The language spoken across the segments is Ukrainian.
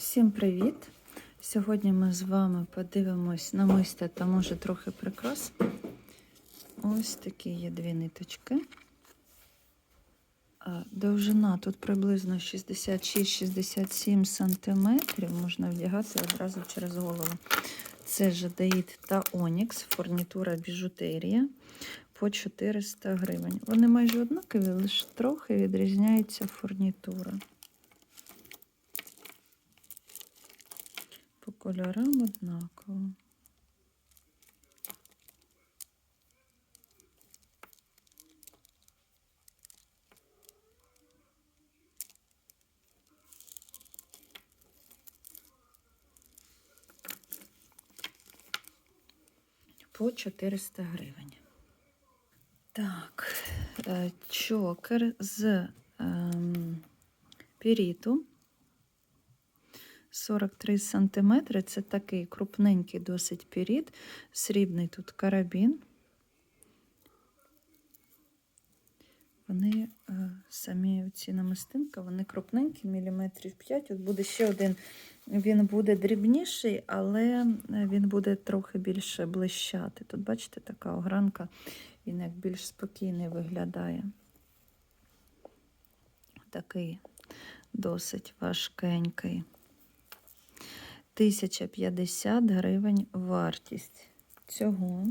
Всім привіт! Сьогодні ми з вами подивимось на намистя та може трохи прикрас. Ось такі є дві ниточки. Довжина тут приблизно 66-67 см. Можна вдягати одразу через голову. Це жадеїд та Онікс, фурнітура біжутерія по 400 гривень. Вони майже однакові, лише трохи відрізняється фурнітура. По кольорам однаково. По 400 гривень. Так, е, чокер з ем, піріту. 43 см. Це такий крупненький досить піріт. Срібний тут карабін. Вони е, самі ці намистинка, вони крупненькі, міліметрів 5. От буде ще один. Він буде дрібніший, але він буде трохи більше блищати. Тут, бачите, така огранка, він як більш спокійний виглядає. Такий досить важкенький. 1050 гривень вартість цього.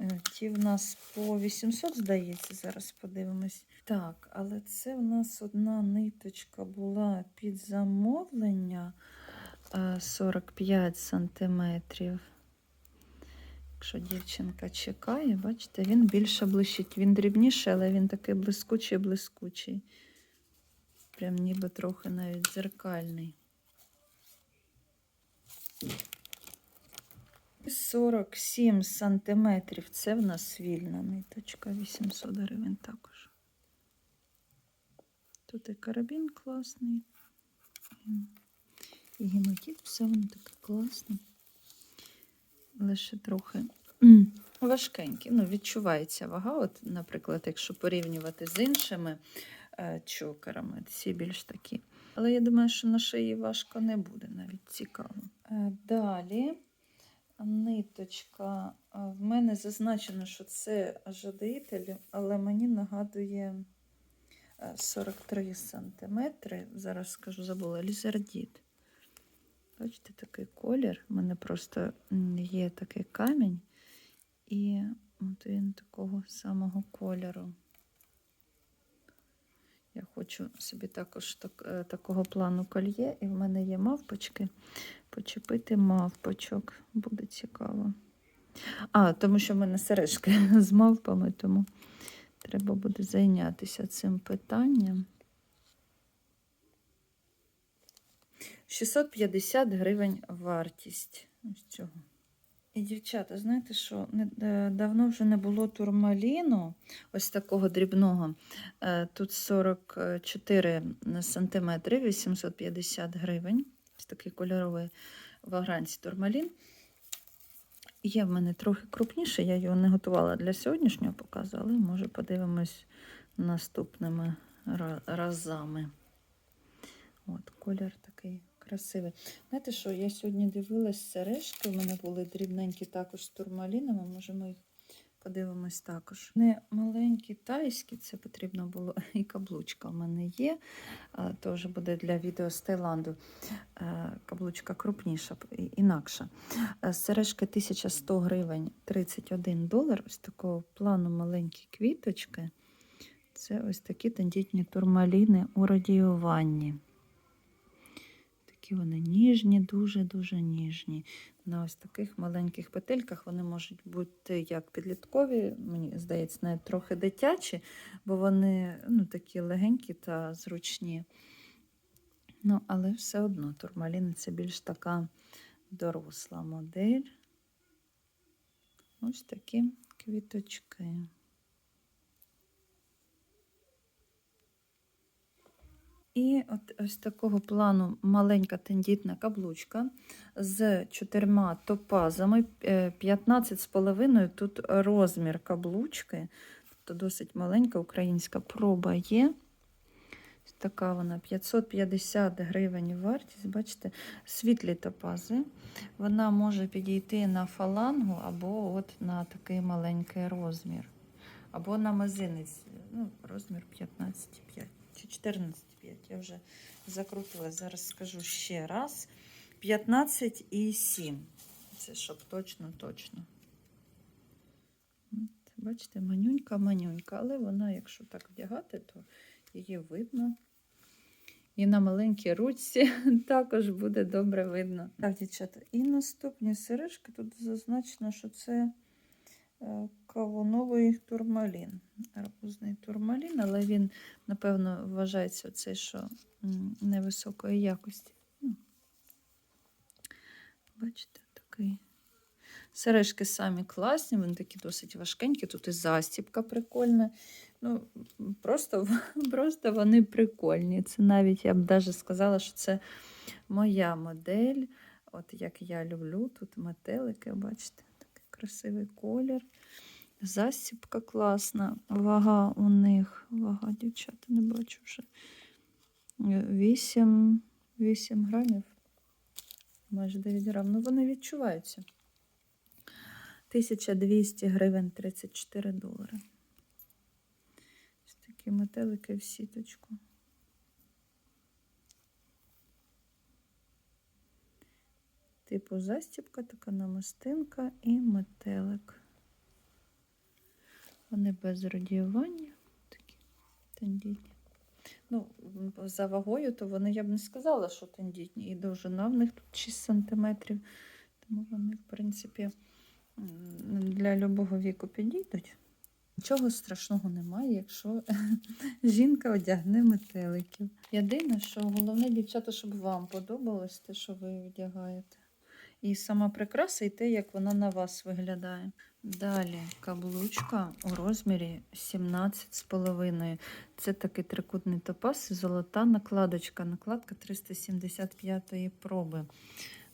Е, Ті в нас по 800, здається, зараз подивимось. Так, але це в нас одна ниточка була під замовлення е, 45 сантиметрів. Якщо дівчинка чекає, бачите, він більше блищить. Він дрібніший, але він такий блискучий-блискучий. Прям ніби трохи навіть дзеркальний. 47 сантиметрів. Це в нас вільна ниточка, 800 гривень також. Тут і карабін класний, і гематит, все воно таке класне. Лише трохи важкенький. Ну, відчувається вага. От, наприклад, якщо порівнювати з іншими е, чокерами, ці більш такі. Але я думаю, що на шиї важко не буде, навіть цікаво. Е, Далі ниточка. Е, В мене зазначено, що це жадитель, але мені нагадує е, 43 см. Зараз скажу, забула, лізардіт. Бачите, такий колір. У мене просто є такий камінь, і от він такого самого кольору. Я хочу собі також так, е, такого плану кольє, і в мене є мавпочки. Почепити мавпочок буде цікаво. А, тому що в мене сережки з мавпами, тому треба буде зайнятися цим питанням. 650 гривень вартість ось цього. Дівчата, знаєте що? Е, давно вже не було турмаліну, ось такого дрібного. Е, Тут 44 сантиметри, 850 гривень. Ось такий кольоровий вагранці турмалін. Є в мене трохи крупніше, я його не готувала для сьогоднішнього показу, але може подивимось наступними разами. От, колір красивий. Знаєте що, я сьогодні дивилась сережки, у мене були дрібненькі також з турмалінами, може ми їх подивимось також. Не маленькі тайські, це потрібно було, і каблучка в мене є, а, теж буде для відео з Таїланду. Каблучка крупніша, інакша. Сережки 1100 гривень 31 долар. Ось такого плану маленькі квіточки. Це ось такі тендітні турмаліни у радіюванні. Такі вони ніжні, дуже-дуже ніжні. На ось таких маленьких петельках вони можуть бути як підліткові, мені здається, навіть трохи дитячі, бо вони ну, такі легенькі та зручні. Ну, але все одно турмаліни це більш така доросла модель. Ось такі квіточки. І от ось такого плану маленька тендітна каблучка з чотирма топазами, е, 15,5 тут розмір каблучки, тобто досить маленька українська проба є. Ось Така вона 550 гривень вартість. Бачите, світлі топази. Вона може підійти на фалангу або от на такий маленький розмір. Або на мизинець, ну, розмір 15,5 чи 14,5. Я вже закрутила. Зараз скажу ще раз. 15,7. Це щоб точно, точно. Бачите, манюнька, манюнька, але вона, якщо так вдягати, то її видно. І на маленькій ручці також буде добре видно. Так, дівчата, і наступні сережки. Тут зазначено, що це е, кавуновий турмалін. Арбузний турмалін, але він, напевно, вважається цей, що невисокої якості. Ну, Бачите, такий. Сережки самі класні, вони такі досить важкенькі. Тут і застібка прикольна. Ну, просто, просто вони прикольні. Це навіть я б навіть сказала, що це моя модель. От як я люблю. Тут метелики, бачите, такий красивий колір. Застібка класна. Вага у них. Вага, дівчата, не бачу вже. 8, 8 грамів. Майже 9 грам. Ну, вони відчуваються. 1200 гривень 34 долари. Ось такі метелики в сіточку. Типу застібка, така намистинка і метелик. Вони без радіювання, такі тендітні. Ну, за вагою, то вони, я б не сказала, що тендітні. І довжина в них тут 6 сантиметрів. Тому вони, в принципі, для любого віку підійдуть. Нічого страшного немає, якщо жінка одягне метеликів. Єдине, що головне, дівчата, щоб вам подобалось те, що ви одягаєте. І сама прикраса, і те, як вона на вас виглядає. Далі каблучка у розмірі 17,5. Це такий трикутний топаз, золота накладочка. Накладка 375 проби.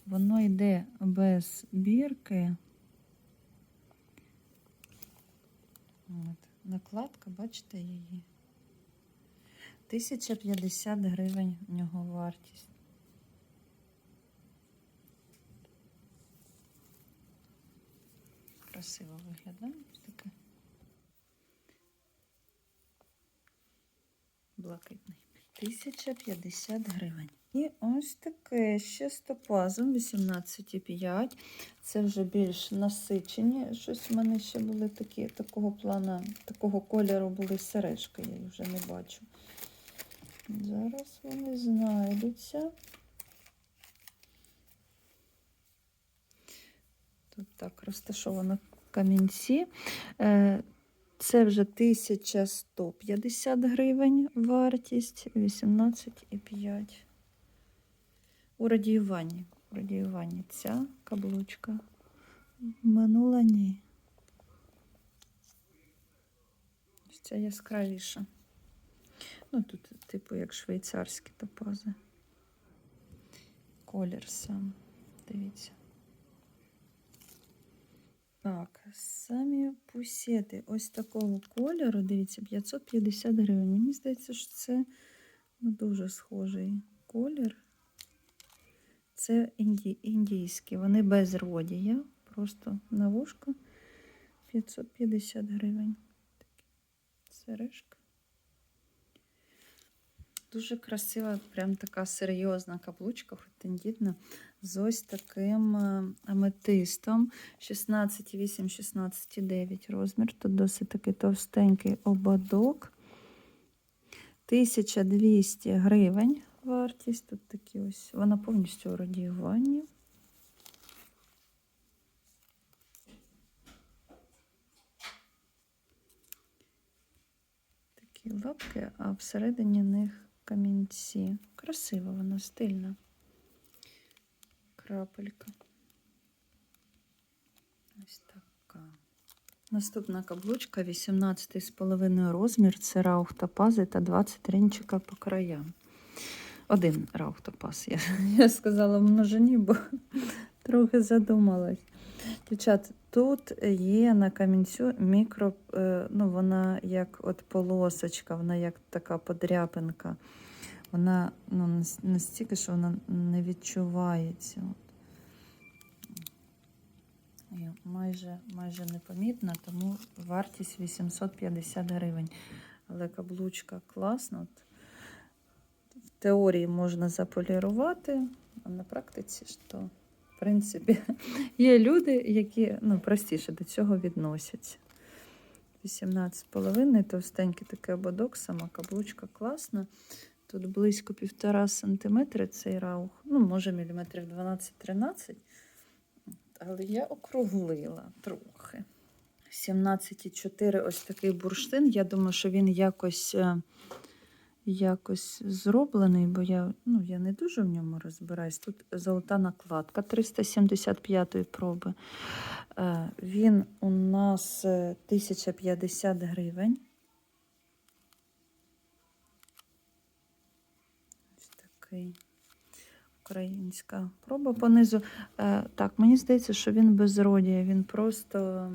Воно йде без бірки. От. Накладка, бачите її. 1050 гривень в нього вартість. Красиво виглядає. Таке. Блакитний. 1050 гривень. І ось таке ще з 18,5. Це вже більш насичені. Щось в мене ще були такі, такого плану, такого кольору були сережки, я їх вже не бачу. Зараз вони знайдуться. Тут так розташовано камінці. Е, Це вже 1150 гривень вартість, 18,5. У радіюванні. У радіюванні ця каблучка. Минула ні. Ось Ця яскравіша. Ну, тут, типу, як швейцарські топази. Колір сам. Дивіться. Так, самі пусети ось такого кольору, дивіться, 550 гривень. Мені здається, що це ну, дуже схожий колір. Це інді, індійські, вони без родія, просто на вушко 550 гривень. Сережка. Дуже красива, прям така серйозна каблучка, хоч тендітна, з ось таким е, аметистом 16,8, 16,9 розмір. Тут досить такий товстенький ободок. 1200 гривень вартість. Тут такі ось, вона повністю у радіюванні. Такі лапки, а всередині них камінці. Красива вона, стильна. Крапелька. Ось така. Наступна каблучка 18,5 розмір. Це раух топази та 20 ринчика по краям. Один раух топаз. Я, я сказала в множині, бо трохи задумалась. Дівчат, тут є на камінцю мікро, е, ну вона як от полосочка, вона як така подряпинка. Вона ну, настільки, що вона не відчувається. От. Майже, майже непомітна, тому вартість 850 гривень. Але каблучка класна. От. В теорії можна заполірувати, а на практиці ж то, в принципі, є люди, які ну, простіше до цього відносяться. 18,5 товстенький такий ободок, сама каблучка класна. Тут близько півтора сантиметри цей раух, ну, може, міліметрів 12-13. Але я округлила трохи. 17,4 ось такий бурштин. Я думаю, що він якось, е, якось зроблений, бо я, ну, я не дуже в ньому розбираюсь. Тут золота накладка 375 проби. Е, Він у нас е, 1050 гривень. Такий українська проба понизу. Е, так, мені здається, що він безродія, він просто,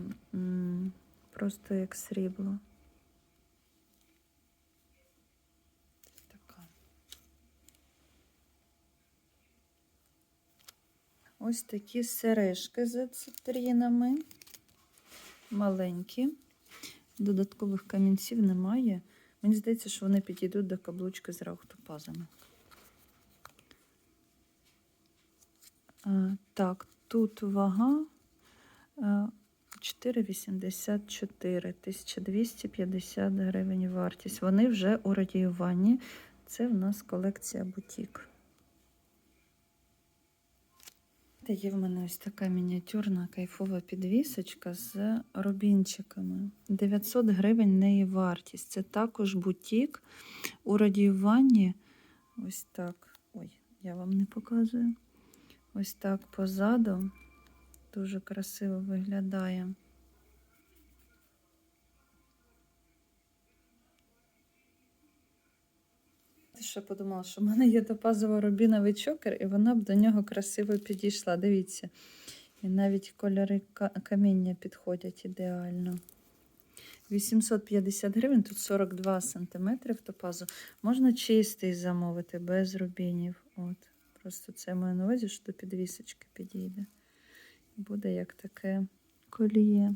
просто як срібло. Ось такі сережки з цитрінами. Маленькі. Додаткових камінців немає. Мені здається, що вони підійдуть до каблучки з раухтопазами. Так, тут вага 4,84, 1250 гривень вартість. Вони вже у радіюванні. Це в нас колекція бутік. Та є в мене ось така мініатюрна кайфова підвісочка з рубінчиками. 900 гривень неї вартість. Це також бутік у радіюванні. Ось так. Ой, я вам не показую. Ось так позаду. Дуже красиво виглядає. Що подумала, що в мене є топазово рубіновий чокер, і вона б до нього красиво підійшла. Дивіться. І навіть кольори каміння підходять ідеально. 850 гривень, тут 42 см топазу. Можна чистий замовити, без рубінів. От. Просто це маю на увазі, що до підвісочки підійде. Буде як таке коліє.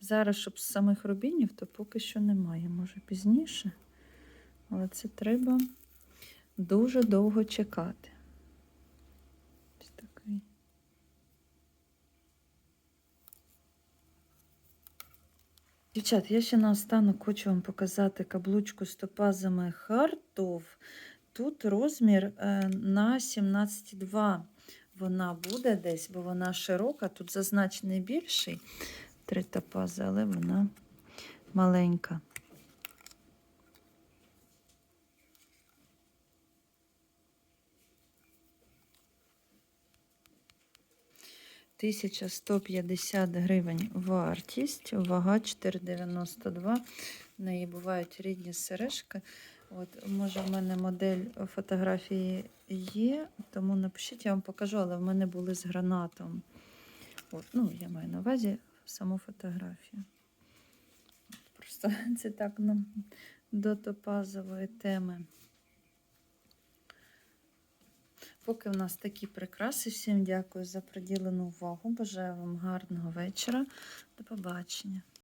Зараз, щоб з самих рубінів, то поки що немає. Може пізніше. Але це треба дуже довго чекати. Ось такий. Дівчат, я ще наостанок хочу вам показати каблучку з топазами Хартов. Тут розмір е, на 17,2 вона буде десь, бо вона широка. Тут зазначений більший три топази, але вона маленька. Тисяча сто п'ятдесят гривень вартість, вага 4,92. В неї бувають рідні сережки. От, може, в мене модель фотографії є, тому напишіть, я вам покажу, але в мене були з гранатом. От, ну, я маю на увазі саму фотографію. Просто це так нам до топазової теми. Поки в нас такі прикраси. Всім дякую за приділену увагу. Бажаю вам гарного вечора. До побачення.